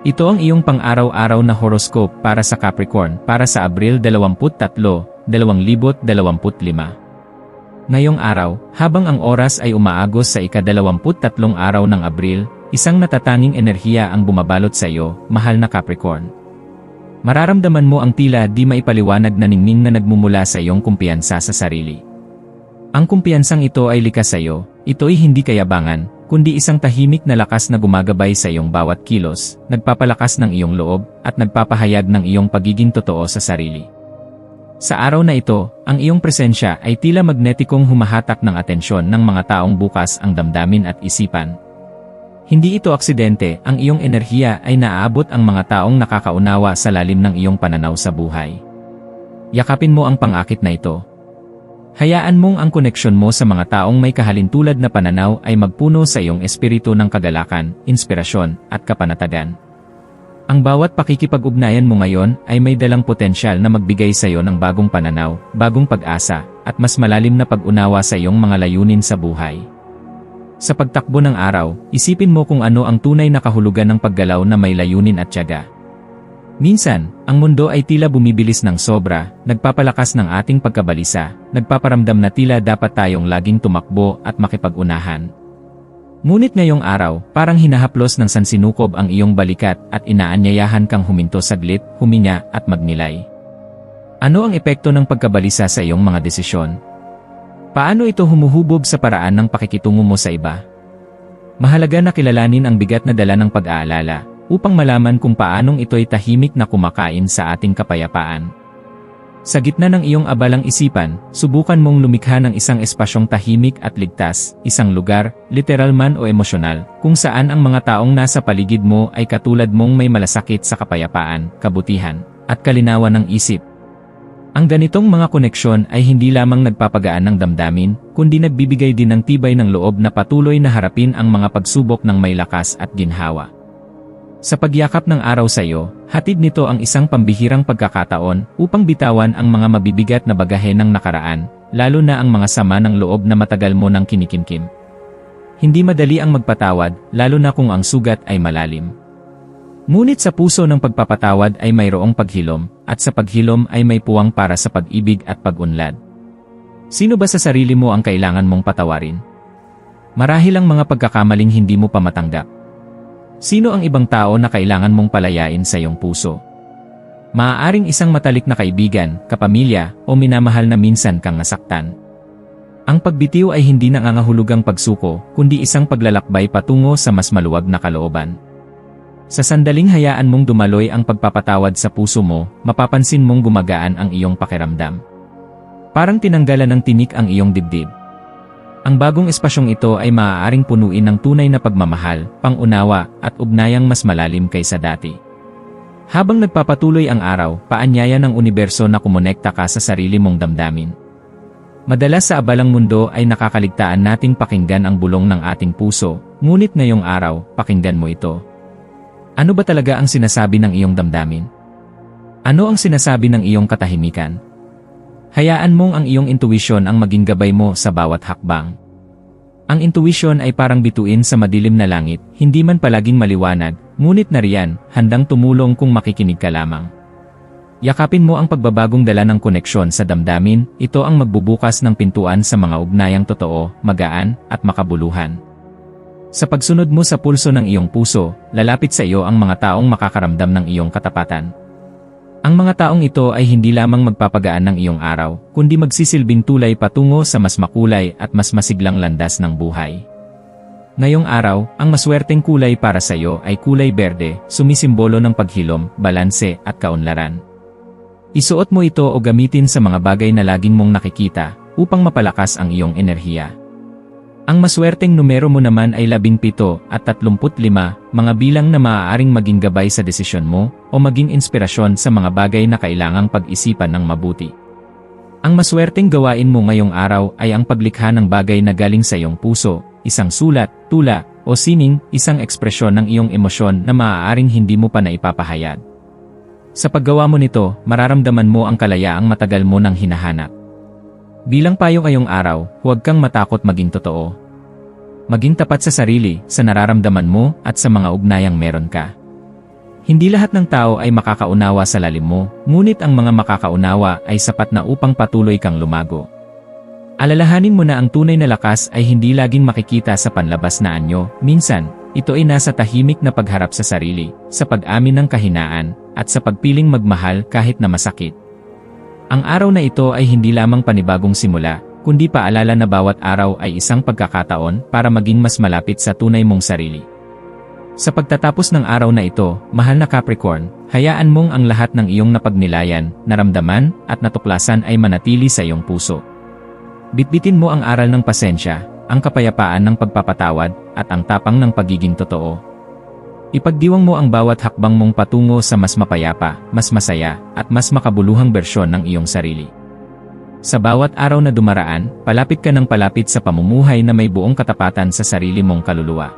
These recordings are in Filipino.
Ito ang iyong pang-araw-araw na horoscope para sa Capricorn para sa Abril 23, 2025. Ngayong araw, habang ang oras ay umaagos sa ika-23 araw ng Abril, isang natatanging enerhiya ang bumabalot sa iyo, mahal na Capricorn. Mararamdaman mo ang tila di maipaliwanag na ningning na nagmumula sa iyong kumpiyansa sa sarili. Ang kumpiyansang ito ay likas sa iyo, ito'y hindi kayabangan, kundi isang tahimik na lakas na gumagabay sa iyong bawat kilos, nagpapalakas ng iyong loob, at nagpapahayag ng iyong pagiging totoo sa sarili. Sa araw na ito, ang iyong presensya ay tila magnetikong humahatak ng atensyon ng mga taong bukas ang damdamin at isipan. Hindi ito aksidente, ang iyong enerhiya ay naaabot ang mga taong nakakaunawa sa lalim ng iyong pananaw sa buhay. Yakapin mo ang pangakit na ito, Hayaan mong ang koneksyon mo sa mga taong may kahalintulad na pananaw ay magpuno sa iyong espiritu ng kagalakan, inspirasyon, at kapanatagan. Ang bawat pakikipag-ugnayan mo ngayon ay may dalang potensyal na magbigay sa iyo ng bagong pananaw, bagong pag-asa, at mas malalim na pag-unawa sa iyong mga layunin sa buhay. Sa pagtakbo ng araw, isipin mo kung ano ang tunay na kahulugan ng paggalaw na may layunin at tiyaga. Minsan, ang mundo ay tila bumibilis ng sobra, nagpapalakas ng ating pagkabalisa, nagpaparamdam na tila dapat tayong laging tumakbo at makipag-unahan. Ngunit ngayong araw, parang hinahaplos ng sansinukob ang iyong balikat at inaanyayahan kang huminto saglit, huminga at magnilay. Ano ang epekto ng pagkabalisa sa iyong mga desisyon? Paano ito humuhubog sa paraan ng pakikitungo mo sa iba? Mahalaga na kilalanin ang bigat na dala ng pag-aalala, upang malaman kung paanong ito'y tahimik na kumakain sa ating kapayapaan. Sa gitna ng iyong abalang isipan, subukan mong lumikha ng isang espasyong tahimik at ligtas, isang lugar, literal man o emosyonal, kung saan ang mga taong nasa paligid mo ay katulad mong may malasakit sa kapayapaan, kabutihan, at kalinawan ng isip. Ang ganitong mga koneksyon ay hindi lamang nagpapagaan ng damdamin, kundi nagbibigay din ng tibay ng loob na patuloy na harapin ang mga pagsubok ng may lakas at ginhawa. Sa pagyakap ng araw sa iyo, hatid nito ang isang pambihirang pagkakataon upang bitawan ang mga mabibigat na bagahe ng nakaraan, lalo na ang mga sama ng loob na matagal mo nang kinikimkim. Hindi madali ang magpatawad, lalo na kung ang sugat ay malalim. Ngunit sa puso ng pagpapatawad ay mayroong paghilom, at sa paghilom ay may puwang para sa pag-ibig at pag-unlad. Sino ba sa sarili mo ang kailangan mong patawarin? Marahil ang mga pagkakamaling hindi mo pa matanggap Sino ang ibang tao na kailangan mong palayain sa iyong puso? Maaaring isang matalik na kaibigan, kapamilya, o minamahal na minsan kang nasaktan. Ang pagbitiw ay hindi nangangahulugang pagsuko, kundi isang paglalakbay patungo sa mas maluwag na kalooban. Sa sandaling hayaan mong dumaloy ang pagpapatawad sa puso mo, mapapansin mong gumagaan ang iyong pakiramdam. Parang tinanggalan ng tinik ang iyong dibdib. Ang bagong espasyong ito ay maaaring punuin ng tunay na pagmamahal, pangunawa, at ugnayang mas malalim kaysa dati. Habang nagpapatuloy ang araw, paanyaya ng universo na kumonekta ka sa sarili mong damdamin. Madalas sa abalang mundo ay nakakaligtaan nating pakinggan ang bulong ng ating puso, ngunit ngayong araw, pakinggan mo ito. Ano ba talaga ang sinasabi ng iyong damdamin? Ano ang sinasabi ng iyong katahimikan? Hayaan mong ang iyong intuition ang maging gabay mo sa bawat hakbang. Ang intuition ay parang bituin sa madilim na langit, hindi man palaging maliwanag, ngunit nariyan, handang tumulong kung makikinig ka lamang. Yakapin mo ang pagbabagong dala ng koneksyon sa damdamin, ito ang magbubukas ng pintuan sa mga ugnayang totoo, magaan, at makabuluhan. Sa pagsunod mo sa pulso ng iyong puso, lalapit sa iyo ang mga taong makakaramdam ng iyong katapatan. Ang mga taong ito ay hindi lamang magpapagaan ng iyong araw, kundi magsisilbing tulay patungo sa mas makulay at mas masiglang landas ng buhay. Ngayong araw, ang maswerteng kulay para sa iyo ay kulay berde, sumisimbolo ng paghilom, balanse at kaunlaran. Isuot mo ito o gamitin sa mga bagay na laging mong nakikita upang mapalakas ang iyong enerhiya. Ang maswerteng numero mo naman ay 17 at 35, mga bilang na maaaring maging gabay sa desisyon mo o maging inspirasyon sa mga bagay na kailangang pag-isipan ng mabuti. Ang maswerteng gawain mo ngayong araw ay ang paglikha ng bagay na galing sa iyong puso, isang sulat, tula, o sining, isang ekspresyon ng iyong emosyon na maaaring hindi mo pa naipapahayag. Sa paggawa mo nito, mararamdaman mo ang kalayaang matagal mo nang hinahanap. Bilang payo ngayong araw, huwag kang matakot maging totoo. Maging tapat sa sarili, sa nararamdaman mo, at sa mga ugnayang meron ka. Hindi lahat ng tao ay makakaunawa sa lalim mo, ngunit ang mga makakaunawa ay sapat na upang patuloy kang lumago. Alalahanin mo na ang tunay na lakas ay hindi laging makikita sa panlabas na anyo, minsan, ito ay nasa tahimik na pagharap sa sarili, sa pag-amin ng kahinaan, at sa pagpiling magmahal kahit na masakit. Ang araw na ito ay hindi lamang panibagong simula, kundi paalala na bawat araw ay isang pagkakataon para maging mas malapit sa tunay mong sarili. Sa pagtatapos ng araw na ito, mahal na Capricorn, hayaan mong ang lahat ng iyong napagnilayan, naramdaman, at natuklasan ay manatili sa iyong puso. Bitbitin mo ang aral ng pasensya, ang kapayapaan ng pagpapatawad, at ang tapang ng pagiging totoo. Ipagdiwang mo ang bawat hakbang mong patungo sa mas mapayapa, mas masaya, at mas makabuluhang bersyon ng iyong sarili. Sa bawat araw na dumaraan, palapit ka ng palapit sa pamumuhay na may buong katapatan sa sarili mong kaluluwa.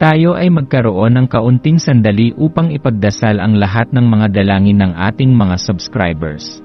Tayo ay magkaroon ng kaunting sandali upang ipagdasal ang lahat ng mga dalangin ng ating mga subscribers